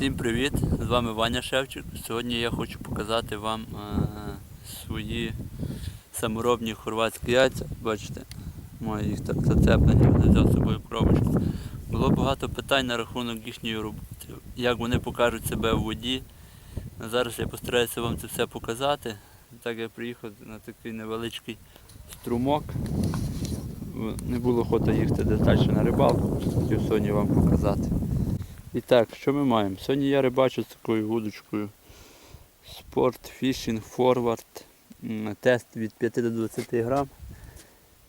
Всім привіт! З вами Ваня Шевчик. Сьогодні я хочу показати вам е, свої саморобні хорватські яйця. Бачите, маю їх так зацеплені, взяв з собою коробочку. Було багато питань на рахунок їхньої роботи, як вони покажуть себе в воді. Зараз я постараюся вам це все показати. Так я приїхав на такий невеличкий струмок. Не було охота їхати десь на рибалку, хотів сьогодні вам показати. І так, що ми маємо? Сьогодні я рибачу з такою вудочкою. Sport Fishing Forward. Тест від 5 до 20 грам.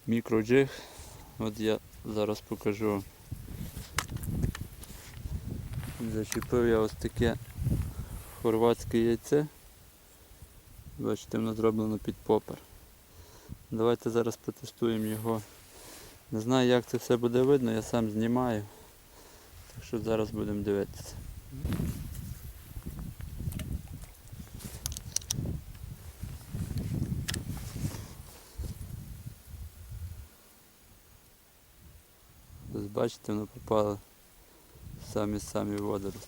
Мікроджиг. От я зараз покажу. Зачепив я ось таке хорватське яйце. Бачите, воно зроблено під попер. Давайте зараз протестуємо його. Не знаю як це все буде видно, я сам знімаю. Так що зараз будемо дивитися. Ось бачите, воно попало самі-самі водорослі.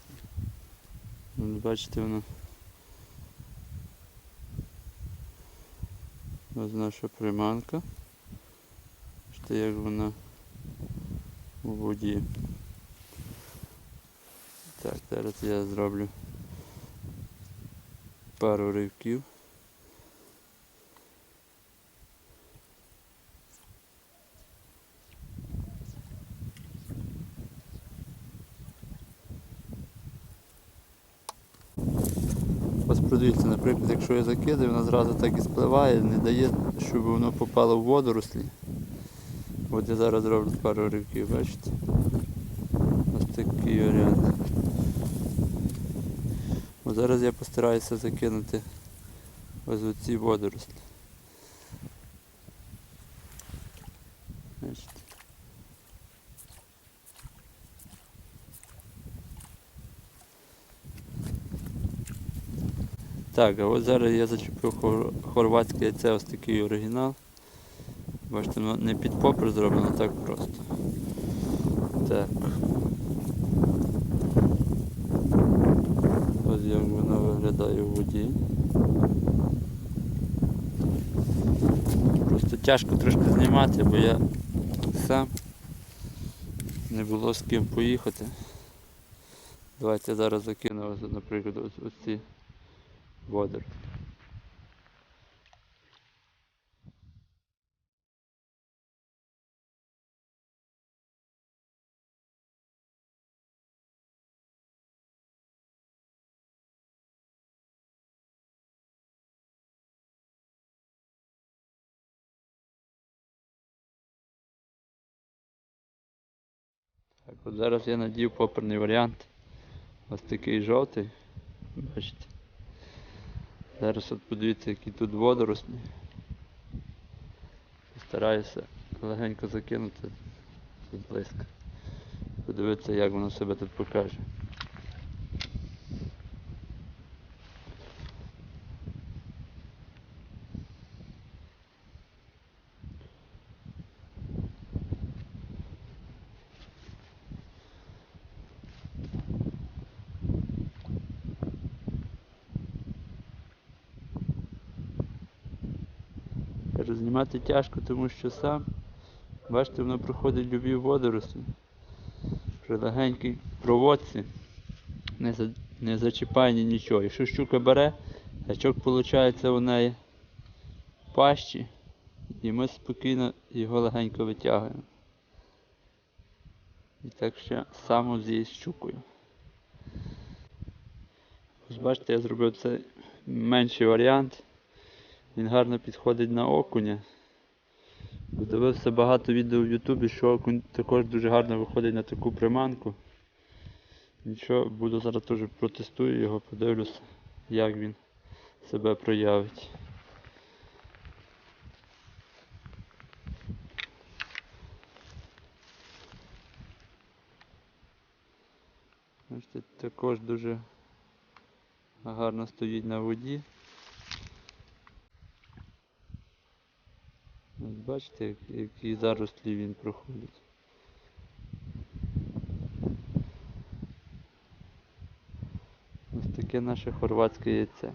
Ось Бачите, воно. Ось наша приманка. Бачите, як вона у воді. Так, зараз я зроблю пару ривків. Ось подивіться, наприклад, якщо я закидаю, вона зразу так і спливає, не дає, щоб воно попало в водорослі. От я зараз зроблю пару ривків, бачите? Ось такий Зараз я постараюся закинути ось оці водорослі. Бачите? Так, а от зараз я зачепив хор- хорватське яйце, ось такий оригінал. Бачите, не під попер зроблено так просто. Так. Як воно виглядає в воді. Просто тяжко трошки знімати, бо я сам не було з ким поїхати. Давайте зараз закину, наприклад, ось, ці водорослі. От зараз я надів поперний варіант. Ось такий жовтий. Бачите. Зараз от подивіться, які тут водорослі. Стараюся легенько закинути тут близько. Подивитися, як воно себе тут покаже. Кажу, знімати тяжко, тому що сам, бачите, воно проходить любі водорослі. При легенькій проводці не, за, не зачіпає нічого. Якщо щука бере, гачок виходить у неї пащі, і ми спокійно його легенько витягуємо. І так ще само з щукою. Ось бачите, я зробив це менший варіант. Він гарно підходить на окуня. Дивився багато відео в Ютубі, що окунь також дуже гарно виходить на таку приманку. Нічого, буду зараз теж протестую його, подивлюся, як він себе проявить. Також дуже гарно стоїть на воді. Бачите, як- які зарослі він проходить. Ось таке наше хорватське яйце.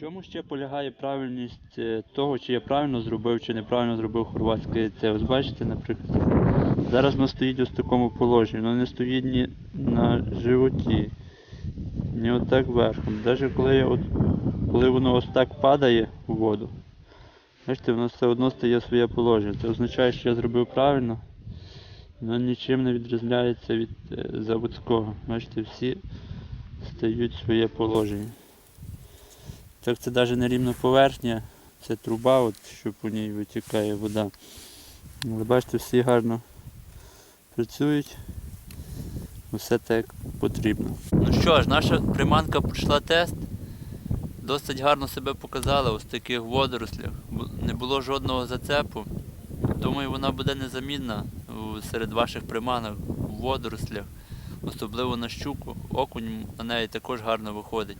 Чому ще полягає правильність е, того, чи я правильно зробив, чи неправильно зробив хорватське яйце? Ось бачите, наприклад, зараз воно стоїть ось в такому положенні, воно не стоїть ні на животі, ні отак верхом. Навіть коли, я от, коли воно ось так падає у воду, бачите, воно все одно стає своє положення. Це означає, що я зробив правильно. Воно нічим не відрізняється від е, заводського. Бачите, всі стають своє положення. Так це навіть не рівна поверхня, це труба, от, що по ній витікає вода. Але бачите, всі гарно працюють. Усе так потрібно. Ну що ж, наша приманка пройшла тест. Досить гарно себе показала ось таких водорослях. Не було жодного зацепу. Думаю, вона буде незамінна серед ваших приманок у водорослях, особливо на щуку. Окунь на неї також гарно виходить.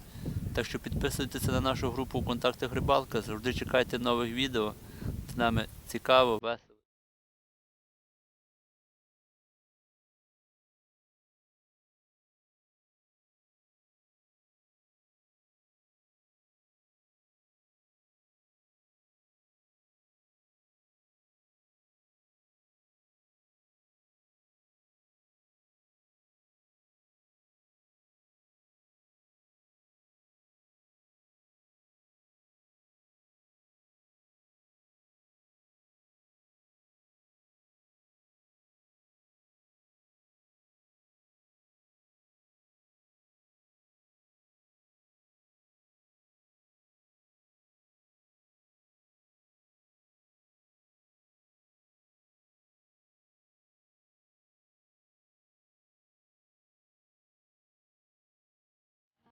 Так що підписуйтеся на нашу групу у контактах Рибалка, завжди чекайте нових відео. З нами цікаво.